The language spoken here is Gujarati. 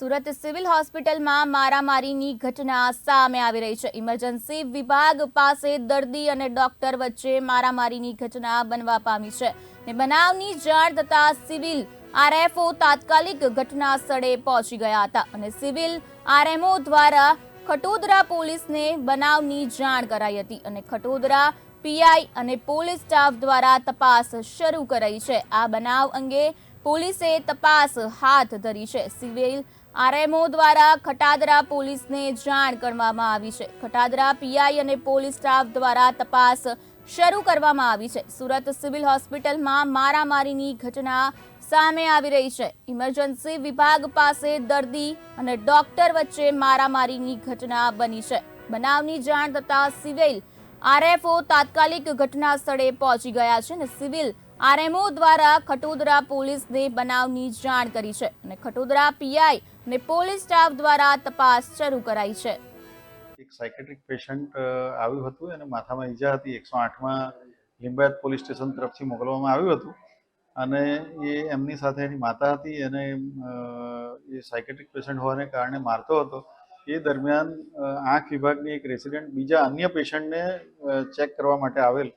સુરત સિવિલ હોસ્પિટલમાં મારામારીની ઘટના સામે આવી રહી છે. ઇમરજન્સી વિભાગ પાસે દર્દી અને ડોક્ટર વચ્ચે મારામારીની ઘટના બનવા પામી છે. ને બનાવની જાણ થતા સિવિલ આરએફઓ તાત્કાલિક ઘટના સ્થળે પહોંચી ગયા હતા અને સિવિલ આરએમઓ દ્વારા ખટોદરા પોલીસને બનાવની જાણ કરાઈ હતી અને ખટોદરા પીઆઈ અને પોલીસ સ્ટાફ દ્વારા તપાસ શરૂ કરાઈ છે. આ બનાવ અંગે પોલીસે તપાસ હાથ ધરી છે. સિવિલ આરએમઓ દ્વારા ખટાદરા પોલીસને જાણ કરવામાં આવી છે. ખટાદરા પીઆઈ અને પોલીસ સ્ટાફ દ્વારા તપાસ શરૂ કરવામાં આવી છે. સુરત સિવિલ હોસ્પિટલમાં મારામારીની ઘટના સામે આવી રહી છે. ઇમરજન્સી વિભાગ પાસે દર્દી અને ડોક્ટર વચ્ચે મારામારીની ઘટના બની છે. બનાવની જાણ થતાં સિવિલ આરએફઓ તાત્કાલિક ઘટના સ્થળે પહોંચી ગયા છે અને સિવિલ આરએમઓ દ્વારા ખટોદરા પોલીસને બનાવની જાણ કરી છે અને ખટોદરા પીઆઈ અને પોલીસ સ્ટાફ દ્વારા તપાસ શરૂ કરાઈ છે. એક સાયકેટ્રિક પેશન્ટ આવ્યું હતું અને માથામાં ઈજા હતી. એકસો આઠમાં લિંબાયત પોલીસ સ્ટેશન તરફથી મોકલવામાં આવ્યું હતું. અને એ એમની સાથે એની માતા હતી અને એ સાયકેટ્રિક પેશન્ટ હોવાને કારણે મારતો હતો. એ દરમિયાન આંખ વિભાગની એક રેસિડેન્ટ બીજા અન્ય પેશન્ટને ચેક કરવા માટે આવેલ